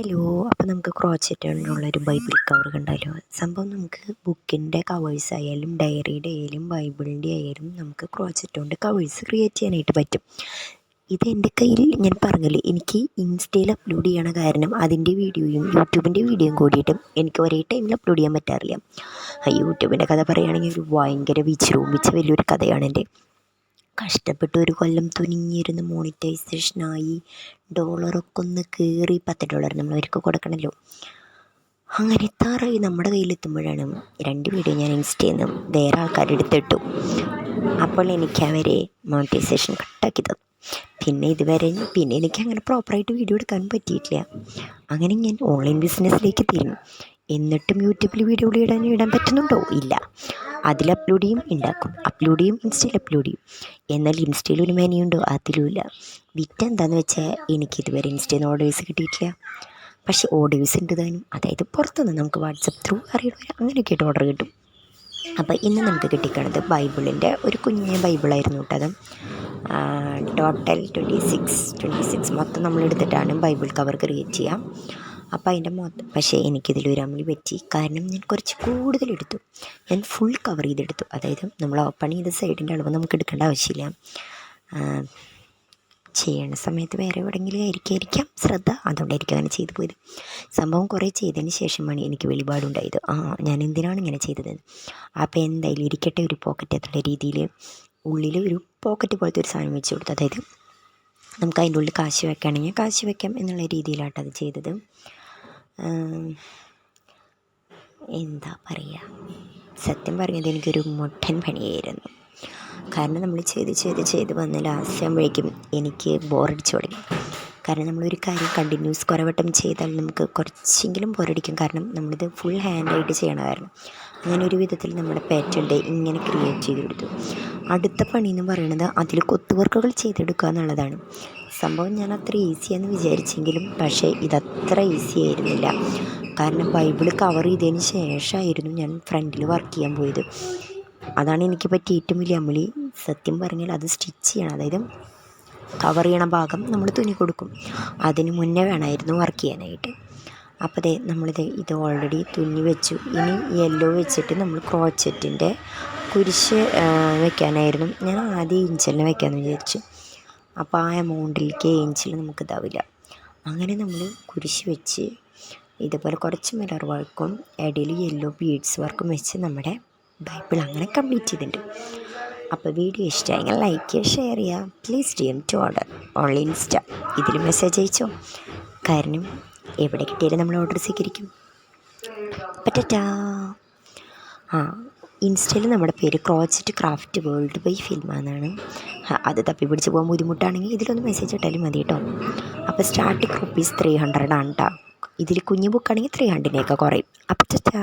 Hello അപ്പോൾ നമുക്ക് crochet കൊണ്ടുള്ളൊരു Bible cover കണ്ടാലോ? സംഭവം നമുക്ക് ബുക്കിന്റെ കവേഴ്സ് ആയാലും ഡയറിയുടെ ആയാലും ബൈബിളിന്റെ ആയാലും നമുക്ക് ക്രോച്ചറ്റ് കൊണ്ട് കവേഴ്സ് ക്രിയേറ്റ് ചെയ്യാനായിട്ട് പറ്റും. ഇത് എന്റെ കയ്യിൽ ഞാൻ പറഞ്ഞില്ലേ എനിക്ക് ഇൻസ്റ്റയിൽ അപ്ലോഡ് ചെയ്യണ കാരണം അതിന്റെ വീഡിയോയും യൂട്യൂബിന്റെ വീഡിയോയും കൂടിയിട്ടും എനിക്ക് ഒരേ ടൈമിൽ അപ്ലോഡ് ചെയ്യാൻ പറ്റാറില്ല. യൂട്യൂബിന്റെ കഥ പറയുകയാണെങ്കിൽ ഒരു ഭയങ്കര വിജൃംഭിച്ച വലിയൊരു കഥയാണ് എന്റെ. കഷ്ടപ്പെട്ട് ഒരു കൊല്ലം തുനിഞ്ഞിരുന്ന് മോണിറ്റൈസേഷനായി ഡോളറൊക്കെ ഒന്ന് കയറി പത്ത് ഡോളർ നമ്മൾ അവർക്ക് കൊടുക്കണമല്ലോ അങ്ങനെ എത്താറായി നമ്മുടെ കയ്യിലെത്തുമ്പോഴാണ് രണ്ട് വീഡിയോ ഞാൻ ഇൻസ്റ്റയിൽ നിന്ന് വേറെ ആൾക്കാരുടെ അടുത്തിട്ടു അപ്പോൾ എനിക്ക് അവരെ മോണിറ്റൈസേഷൻ കട്ടാക്കി തന്നു. പിന്നെ ഇതുവരെ പിന്നെ എനിക്ക് അങ്ങനെ പ്രോപ്പറായിട്ട് വീഡിയോ എടുക്കാൻ പറ്റിയിട്ടില്ല. അങ്ങനെ ഞാൻ ഓൺലൈൻ ബിസിനസ്സിലേക്ക് തിരിഞ്ഞു. എന്നിട്ടും യൂട്യൂബിൽ വീഡിയോ ഇടാൻ ഇടാൻ പറ്റുന്നുണ്ടോ? ഇല്ല. അതിൽ അപ്ലോഡ് ചെയ്യും ഉണ്ടാക്കും അപ്ലോഡ് ചെയ്യും ഇൻസ്റ്റയിൽ അപ്ലോഡ് ചെയ്യും. എന്നാൽ ഇൻസ്റ്റയിൽ ഒരു മെനുണ്ടോ അതിലുമില്ല വിറ്റ് എന്താണെന്ന് വെച്ചാൽ എനിക്കിതുവരെ ഇൻസ്റ്റയിൽ നിന്ന് ഓർഡേഴ്സ് കിട്ടിയിട്ടില്ല. പക്ഷേ ഓർഡേഴ്സ് ഉണ്ട് താനും. അതായത് പുറത്തുനിന്ന് നമുക്ക് വാട്സപ്പ് ത്രൂ അറിയണവർ അങ്ങനെയൊക്കെ ഓർഡർ കിട്ടും. അപ്പോൾ ഇന്ന് നമുക്ക് കിട്ടിക്കണത് ബൈബിളിന്റെ ഒരു കുഞ്ഞ് ബൈബിളായിരുന്നു കേട്ടോ അത്. Total twenty six twenty six മൊത്തം നമ്മൾ എടുത്തിട്ടാണ് ബൈബിൾ കവർ ക്രിയേറ്റ് ചെയ്യുക അപ്പോൾ അതിന്റെ മൊത്തം. പക്ഷേ എനിക്കിതിലൊരു അമളി പറ്റി. കാരണം ഞാൻ കുറച്ച് കൂടുതലെടുത്തു ഞാൻ ഫുൾ കവർ ചെയ്തെടുത്തു. അതായത് നമ്മൾ ഓപ്പൺ ചെയ്ത സൈഡിന്റെ അളവ് നമുക്ക് എടുക്കേണ്ട ആവശ്യമില്ല. ചെയ്യണ സമയത്ത് വേറെ എവിടെയെങ്കിലും ആയിരിക്കായിരിക്കാം ശ്രദ്ധ. അതുകൊണ്ടായിരിക്കും അങ്ങനെ ചെയ്തു പോയത്. സംഭവം കുറേ ചെയ്തതിന് ശേഷമാണ് എനിക്ക് വെളിപാടുണ്ടായത്. ആ ഞാൻ എന്തിനാണ് ഇങ്ങനെ ചെയ്തത്? അപ്പോൾ എന്തായാലും ഇരിക്കട്ടെ ഒരു പോക്കറ്റ് എന്നുള്ള രീതിയിൽ ഉള്ളിൽ ഒരു പോക്കറ്റ് പോലത്തെ ഒരു സാധനം വെച്ച് കൊടുത്തു. അതായത് നമുക്ക് അതിന്റെ ഉള്ളിൽ കാശ് വെക്കുകയാണെങ്കിൽ കാശ് വെക്കാം എന്നുള്ള രീതിയിലാണ് അത് ചെയ്തത്. എന്താ പറയുക സത്യം പറഞ്ഞത് എനിക്കൊരു മുട്ടൻ പണിയായിരുന്നു. കാരണം നമ്മൾ ചെയ്ത് ചെയ്ത് ചെയ്ത് വന്ന ലാസ്റ്റ് ആകുമ്പോഴേക്കും എനിക്ക് ബോറടിച്ചു തുടങ്ങി. കാരണം നമ്മളൊരു കാര്യം കണ്ടിന്യൂസ് കുറേ വട്ടം ചെയ്താൽ നമുക്ക് കുറച്ചെങ്കിലും ബോറടിക്കും കാരണം നമ്മളിത് ഫുൾ ഹാൻഡായിട്ട് ചെയ്യണമായിരുന്നു. അങ്ങനെ ഒരു വിധത്തിൽ നമ്മുടെ പാറ്റേൺ ഇങ്ങനെ ക്രിയേറ്റ് ചെയ്ത് കൊടുത്തു. അടുത്ത പണി എന്ന് പറയുന്നത് അതിൽ കൊത്തുവർക്കുകൾ ചെയ്തെടുക്കുക എന്നുള്ളതാണ്. സംഭവം ഞാൻ അത്ര ഈസിയാന്ന് വിചാരിച്ചെങ്കിലും പക്ഷേ ഇതത്ര ഈസി ആയിരുന്നില്ല. കാരണം ബൈബിൾ കവർ ചെയ്തതിന് ശേഷമായിരുന്നു ഞാൻ ഫ്രണ്ടിൽ വർക്ക് ചെയ്യാൻ പോയത്. അതാണ് എനിക്ക് പറ്റിയ ഏറ്റവും വലിയ അമളി. സത്യം പറഞ്ഞാൽ അത് സ്റ്റിച്ച് ചെയ്യണം. അതായത് കവർ ചെയ്യണ ഭാഗം നമ്മൾ തുണി കൊടുക്കും. അതിന് മുന്നേ വേണമായിരുന്നു വർക്ക് ചെയ്യാനായിട്ട്. അപ്പോൾ ദേ നമ്മളിത് ഇത് ഓൾറെഡി തുന്നി വെച്ചു. ഇനി യെല്ലോ വെച്ചിട്ട് നമ്മൾ ക്രോച്ചറ്റിന്റെ കുരിശ് വെക്കാനായിരുന്നു. ഞാൻ ആദ്യം ഇഞ്ചലിനെ വെക്കാമെന്ന് വിചാരിച്ചു. അപ്പോൾ ആ എമൗണ്ടിലേക്ക് ഏഞ്ചൽ നമുക്ക് ഇതാവില്ല. അങ്ങനെ നമ്മൾ കുരിശ് വെച്ച് ഇതുപോലെ കുറച്ച് മിറർ വർക്കും ഇടയിൽ യെല്ലോ ബീഡ്സ് വർക്കും വെച്ച് നമ്മുടെ ബൈബിൾ അങ്ങനെ കംപ്ലീറ്റ് ചെയ്തിട്ടുണ്ട്. അപ്പോൾ വീഡിയോ ഇഷ്ടമായെങ്കിൽ ലൈക്ക് ചെയ്യുക ഷെയർ ചെയ്യുക. Please D M to order online insta ഇതിൽ മെസ്സേജ് അയച്ചോ. കാരണം എവിടെ കിട്ടിയാലും നമ്മൾ ഓർഡർ സ്വീകരിക്കും. പറ്റാ ആ ഇൻസ്റ്റയിൽ നമ്മുടെ പേര് crochet craft world by Filma എന്നാണ് അത് തപ്പി പിടിച്ച് പോകാൻ ബുദ്ധിമുട്ടാണെങ്കിൽ ഇതിലൊന്ന് മെസ്സേജ് ഇട്ടാലും മതി കേട്ടോ അപ്പോൾ സ്റ്റാർട്ടിങ് റുപ്പീസ് ത്രീ ഹൺഡ്രഡ് ആണ് കേട്ടോ ഇതിൽ കുഞ്ഞു ബുക്കാണെങ്കിൽ ത്രീ ഹൺഡ്രഡിനൊക്കെ കുറയും. അപ്പോൾ ചച്ചാ